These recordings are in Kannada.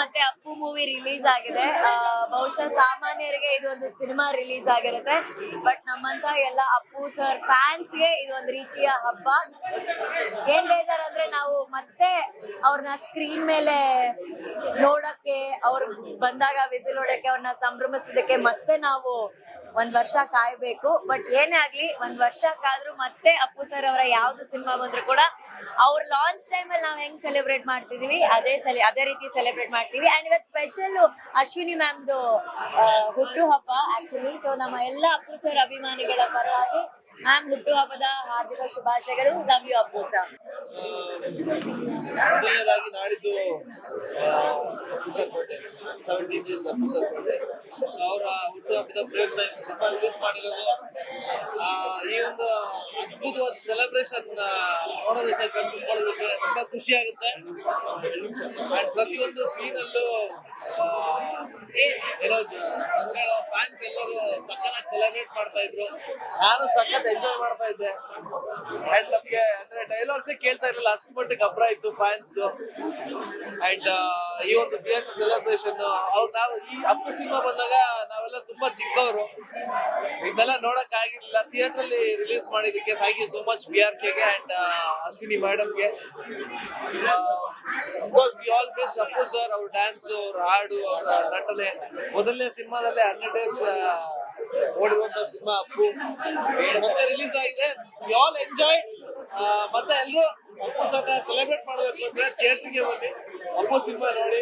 ಮತ್ತೆ ಅಪ್ಪು ಮೂವಿ ರಿಲೀಸ್ ಆಗಿದೆ. ಬಹುಶಃ ಸಾಮಾನ್ಯರಿಗೆ ಇದು ಒಂದು ಸಿನಿಮಾ ರಿಲೀಸ್ ಆಗಿರುತ್ತೆ. ಬಟ್ ನಮ್ಮಂತ ಎಲ್ಲ ಅಪ್ಪು ಸರ್ ಫ್ಯಾನ್ಸ್ಗೆ ಇದು ಒಂದು ರೀತಿಯ ಹಬ್ಬ. ಏನ್ ಬೇಜಾರ್ ಅಂದ್ರೆ ನಾವು ಮತ್ತೆ ಅವ್ರನ್ನ ಸ್ಕ್ರೀನ್ ಮೇಲೆ ನೋಡಕ್ಕೆ, ಅವ್ರು ಬಂದಾಗ ವಿಸಿಲ್ ನೋಡಕ್ಕೆ ಅವ್ರನ್ನ ಸಂಭ್ರಮಿಸೋದಕ್ಕೆ ಮತ್ತೆ ನಾವು ಒಂದ್ ವರ್ಷ ಕಾಯ್ಬೇಕು ಬಟ್ ಏನೇ ಆಗ್ಲಿ ಒಂದ್ ವರ್ಷ ಕಾದ್ರು ಮತ್ತೆ ಅಪ್ಪು ಸರ್ ಅವರ ಯಾವ್ದು ಸಿನಿಮಾ ಬಂದ್ರು ಕೂಡ ಅವ್ರ ಲಾಂಚ್ ಟೈಮ್ ಅಲ್ಲಿ ನಾವ್ ಹೆಂಗ್ ಸೆಲೆಬ್ರೇಟ್ ಮಾಡ್ತಿದೀವಿ, ಅದೇ ಸಲ ಅದೇ ರೀತಿ ಸೆಲೆಬ್ರೇಟ್ ಮಾಡ್ತೀವಿ ಅಂಡ್ ಇವತ್ ಸ್ಪೆಷಲ್ ಅಶ್ವಿನಿ ಮ್ಯಾಮ್ದು ಹುಟ್ಟು ಹಬ್ಬ ಆಕ್ಚುಲಿ ಸೊ ನಮ್ಮ ಎಲ್ಲ ಅಪ್ಪು ಸರ್ ಅಭಿಮಾನಿಗಳ ಪರವಾಗಿ ಮ್ಯಾಮ್ ಹುಟ್ಟು ಹಬ್ಬದ ಹಾರ್ದಿಕ ಶುಭಾಶಯಗಳು. ಲವ್ ಯು ಅಪ್ಪು ಸರ್ ಮೊದಲನೇದಾಗಿ ಕೋಟೆ ಸೆವೆಂಟೀನ್ ಡೇಸ್ ಕೋಟೆ ಸೊ ಅವರ ಹುಟ್ಟುಹಬ್ಬದ ಪ್ರಯುಕ್ತ ಸಿನಿಮಾ ರಿಲೀಸ್ ಮಾಡಿರೋದು ಈ ಒಂದು ಅದ್ಭುತವಾದ ಸೆಲೆಬ್ರೇಷನ್ ನೋಡೋದಕ್ಕೆ ಮಾಡೋದಕ್ಕೆ ತುಂಬಾ ಖುಷಿ ಆಗುತ್ತೆ. ಅಂಡ್ ಪ್ರತಿಯೊಂದು ಸೀನ್ ಅಲ್ಲೂ ಕನ್ನಡ ಫ್ಯಾನ್ಸ್ ಎಲ್ಲರೂ ಸಕ್ಕತ್ತಾಗಿ ಸೆಲೆಬ್ರೇಟ್ ಮಾಡ್ತಾ ಇದ್ರು. ನಾನು ಸಖತ್ ಎಂಜಾಯ್ ಮಾಡ್ತಾ ಇದ್ದೆ. ಅಂಡ್ ನಮ್ಗೆ, ಅಂದ್ರೆ ಡೈಲಾಗ್ಸ್ ಕೇಳ್ತಾ ಇರಲಿಲ್ಲ, ಅಷ್ಟು ಮಟ್ಟಿಗೆ ಅಬ್ರ ಇತ್ತು ಫ್ಯಾನ್ಸ್ ಅಂಡ್ ಈ ಒಂದು ಥಿಯೇಟರ್ ಸೆಲೆಬ್ರೇಷನ್ ಅವಾಗ ನಾವು ಈ ಅಪ್ಪು ಸಿನಿಮಾ ಬಂದಾಗ ನಾವೆಲ್ಲ ತುಂಬಾ ಚಿಕ್ಕವರು. ಇದೆಲ್ಲ ನೋಡಕ್ ಆಗಿರ್ಲಿಲ್ಲ. ಥಿಯೇಟರ್ ಅಲ್ಲಿ ರಿಲೀಸ್ ಮಾಡಿದಕ್ಕೆ thank you so much B R ಕೆಗೆ and Ashwini ಮೇಡಮ್ಗೆ of course we all Appu sir ಅವ್ರ ಡ್ಯಾನ್ಸ್ ಅವ್ರ ಹಾಡು, ಅವ್ರ ನಟನೆ. ಮೊದಲನೇ ಸಿನಿಮಾದಲ್ಲೇ ಹನ್ನೆರಡು ಡೇಸ್ ಓಡಿರುವಂತ ಸಿನಿಮಾ ಅಪ್ಪು. ಮತ್ತೆ ರಿಲೀಸ್ ಆಗಿದೆ. ವಿ ಆಲ್ ಎಂಜಾಯ್ ಮತ್ತೆ ಎಲ್ಲರೂ ಅಪ್ಪು ಸರ್ನ ಸೆಲೆಬ್ರೇಟ್ ಮಾಡಬೇಕು ಅಂದ್ರೆ ಥಿಯೇಟರ್ಗೆ ಬನ್ನಿ. ಅಪ್ಪು ಸಿನಿಮಾ ನೋಡಿ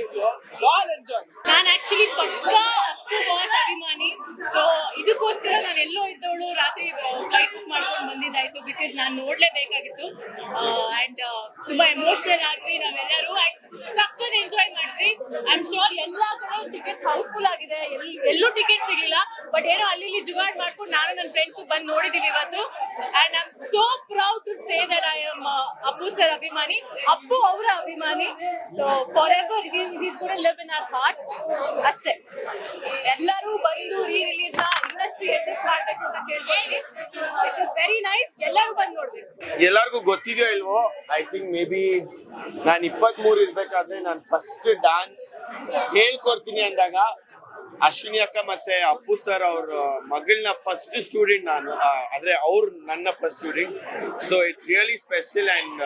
ಲಾಲ್ ಎಂಜಾಯ್ ನಾನು ಆಕ್ಚುಲಿ ಪಕ್ಕಾ ಅಪ್ಪು ಬಾಸ್ ಅಭಿಮಾನಿ. ಸೊ ಇದಕ್ಕೋಸ್ಕರ ನಾನು ಎಲ್ಲೋ ಇದ್ದವಳು ರಾತ್ರಿ ಫ್ಲೈಟ್ ಬುಕ್ ಮಾಡ್ಕೊಂಡು ಬಂದಿದ್ದಾಯ್ತು ಬಿಕಾಸ್ ನಾನು ನೋಡ್ಲೇಬೇಕಾಗಿತ್ತು. ಅಂಡ್ ತುಂಬಾ ಎಮೋಷನಲ್ ಆದ್ವಿ ನಾವೆಲ್ಲರೂ. ಅಂಡ್ ಸಕ್ಕತ್ ಎಂಜಾಯ್ ಮಾಡಿದ್ವಿ. ಐ ಆಮ್ ಶೋರ್ ಎಲ್ಲ ಕಡೆ ಟಿಕೆಟ್ಸ್ ಹೌಸ್ಫುಲ್ ಆಗಿದೆ. ಎಲ್- ಎಲ್ಲೂ ಟಿಕೆಟ್ ಸಿಗಲಿಲ್ಲ. ಬಟ್ ಏನೋ ಅಲ್ಲಿ ಜುಗಾಡ್ ಮಾಡ್ಕೊಂಡು ನಾನು ನನ್ನ ಫ್ರೆಂಡ್ಸ್ ಬಂದು ನೋಡಿದೀವಿ ಇವತ್ತು. And I am so proud say that I am Appu sir ಅಭಿಮಾನಿ ಅಪ್ಪು ಅವರ ಅಭಿಮಾನಿ so forever he's good live in our hearts ಅಷ್ಟೇ. ಎಲ್ಲರೂ ಬಂದು ರೀ ರಿಲೀಸ್ನ ಇಂಡಸ್ಟ್ರಿ ಯಶಸ್ ಮಾಡ್ಬೇಕು ಅಂತ ಕೇಳ್ತೀನಿ ಇಟ್ ಇಸ್ ವೆರಿ ನೈಸ್ ಎಲ್ಲರೂ ಬಂದು ನೋಡ್ಬೇಕು. ಎಲ್ಲರಿಗೂ ಗೊತ್ತಿದೆಯೋ ಇಲ್ವೋ? ಐ ಥಿಂಕ್ ಮೇ ಬಿ ನಾನು ಇಪ್ಪತ್ಮೂರು ಇರ್ಬೇಕಾದ್ರೆ ನಾನು ಫಸ್ಟ್ ಡ್ಯಾನ್ಸ್ ಹೇಳ್ಕೊಡ್ತೀನಿ ಅಂದಾಗ ಅಶ್ವಿನಿ ಅಕ್ಕ ಮತ್ತೆ ಅಪ್ಪು ಸರ್ ಅವ್ರ ಮಗಳನ್ನ ಫಸ್ಟ್ ಸ್ಟೂಡೆಂಟ್ ನಾನು ಆದರೆ ಅವ್ರ ನನ್ನ first student so it's really special and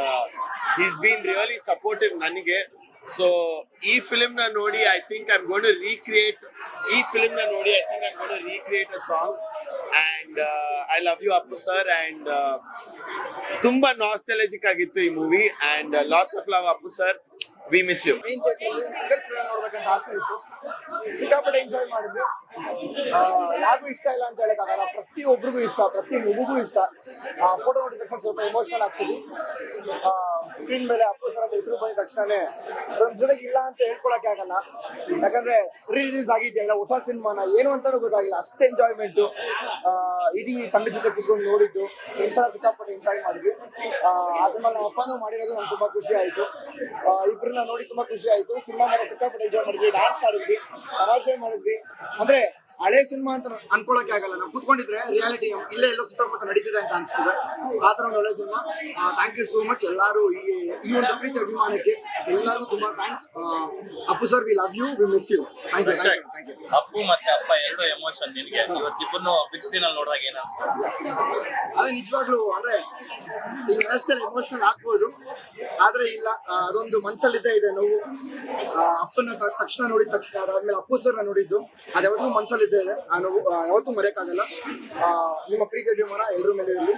is been really supportive ನನಗೆ. ಸೊ ಈ ಫಿಲ್ಮ್ನ ನೋಡಿ I think I gonna recreate ಈ ಫಿಲ್ಮ್ನ ನೋಡಿ I think I gonna recreate a song and I love you Appu sir and ತುಂಬಾ ನಾಸ್ಟೆಲಜಿಕ್ ಆಗಿತ್ತು ಈ movie and lots of love Appu sir we miss you main theatre single screen ಆಸೆ ಇತ್ತು. ಸಿಕ್ಕಾಪಟ್ಟೆ ಎಂಜಾಯ್ ಮಾಡಿದ್ವಿ. ಯಾರಿಗೂ ಇಷ್ಟ ಇಲ್ಲ ಅಂತ ಹೇಳಕ್ಕಾಗಲ್ಲ. ಪ್ರತಿ ಒಬ್ರಿಗೂ ಇಷ್ಟ, ಪ್ರತಿ ಮಗುಗೂ ಇಷ್ಟ. ಫೋಟೋ ನೋಡಿದ ತಕ್ಷಣ ಸ್ವಲ್ಪ ಎಮೋಷನಲ್ ಆಗ್ತೀವಿ ಸ್ಕ್ರೀನ್ ಮೇಲೆ ಅಪ್ಪು ಸರ್ ಹೆಸರು ಬಂದ ತಕ್ಷಣನೇ ನಮ್ಮ ಜೊತೆಗೆ ಇಲ್ಲ ಅಂತ ಹೇಳ್ಕೊಳಕ್ಕೆ ಆಗಲ್ಲ. ಯಾಕಂದ್ರೆ ರಿಲೀಸ್ ಆಗಿದೆಯಾ ಇಲ್ಲ, ಹೊಸ ಸಿನಿಮಾನ ಏನು ಅಂತಾನೂ ಗೊತ್ತಾಗಿಲ್ಲ. ಅಷ್ಟು ಎಂಜಾಯ್ಮೆಂಟ್ ಇಡೀ ತಂಡ ಜೊತೆ ಕುತ್ಕೊಂಡು ನೋಡಿದ್ದು. ಫ್ರೆಂಡ್ಸ್ ಸಿಕ್ಕಾಪಟ್ಟೆ ಎಂಜಾಯ್ ಮಾಡಿದ್ವಿ. ಆ ಸಿನಿಮಾ ನಮ್ಮ ಅಪ್ಪನೂ ಮಾಡಿರೋದು ನಂಗೆ ತುಂಬಾ ಖುಷಿ ಆಯ್ತು. ಆ, ಇಬ್ರನ್ನ ನೋಡಿ ತುಂಬಾ ಖುಷಿ ಆಯ್ತು. ಸಿನಿಮಾ ಮೇಲೆ ಸಿಕ್ಕಾಪಟ್ಟೆ ಎಂಜಾಯ್ ಮಾಡಿದ್ವಿ ಡ್ಯಾನ್ಸ್ ಆಡಿದ್ವಿ ತಮಾಷೆ ಮಾಡಿದ್ವಿ. ಅಂದ್ರೆ ಹಳೆ ಸಿನಿಮಾ ಅಂತ ಅನ್ಕೊಳಕ್ಕೆ ಆಗಲ್ಲ. ನಾವು ಕೂತ್ಕೊಂಡಿದ್ರೆ ರಿಯಾಲಿಟಿ ಇಲ್ಲೇ ಎಲ್ಲೋ ಸುತ್ತಮುತ್ತ ನಡೀತಿದೆ ಅಂತ ಅನ್ಸ್ತದೆ. ಆ ತರ ಒಂದು ಒಳ್ಳೆ cinema. Thank you so much ಎಲ್ಲರೂ ಈ ಈ ಒಂದು ಪ್ರೀತಿ ಅಭಿಮಾನಕ್ಕೆ ಎಲ್ಲರಿಗೂ ತುಂಬಾ thanks Appu sir we love you we miss you thank you thank you Appu ಮತ್ತೆ ಅಪ್ಪ ಎಷ್ಟೋ ಎಮೋಷನ್ ನಿನ್ಗೆ? ಇವತ್ತಿಬ್ಬರನ್ನು ಬಿಗ್ ಸ್ಕ್ರೀನ್ ಅಲ್ಲಿ ನೋಡಿದಾಗ ಏನ ಅನ್ಸ್ತದೆ ಅದೇ ನಿಜವಾಗ್ಲೂ ಅಂದ್ರೆ ಈಗ ಎಮೋಷನಲ್ ಆಗ್ಬೋದು. ಆದ್ರೆ ಇಲ್ಲ ಅದೊಂದು ಮನ್ಸಲ್ಲಿದ್ದೇ ಇದೆ ನೋವು. ಅಪ್ಪನ ತಕ್ಷಣ ನೋಡಿದ ತಕ್ಷಣ, ಅದಾದ್ಮೇಲೆ ಅಪ್ಪು ಸರ್ನ ನೋಡಿದ್ದು. ಅದು ಯಾವತ್ತೂ ಮನ್ಸಲ್ಲಿದ್ದೇ ಇದೆ, ಆ ನೋವು ಯಾವತ್ತೂ ಮರೆಯಕ್ಕಾಗಲ್ಲ. ನಿಮ್ಮ ಪ್ರೀತಿ ಅಭಿಮಾನ ಎಲ್ಲರ ಮೇಲೆ ಇರಲಿ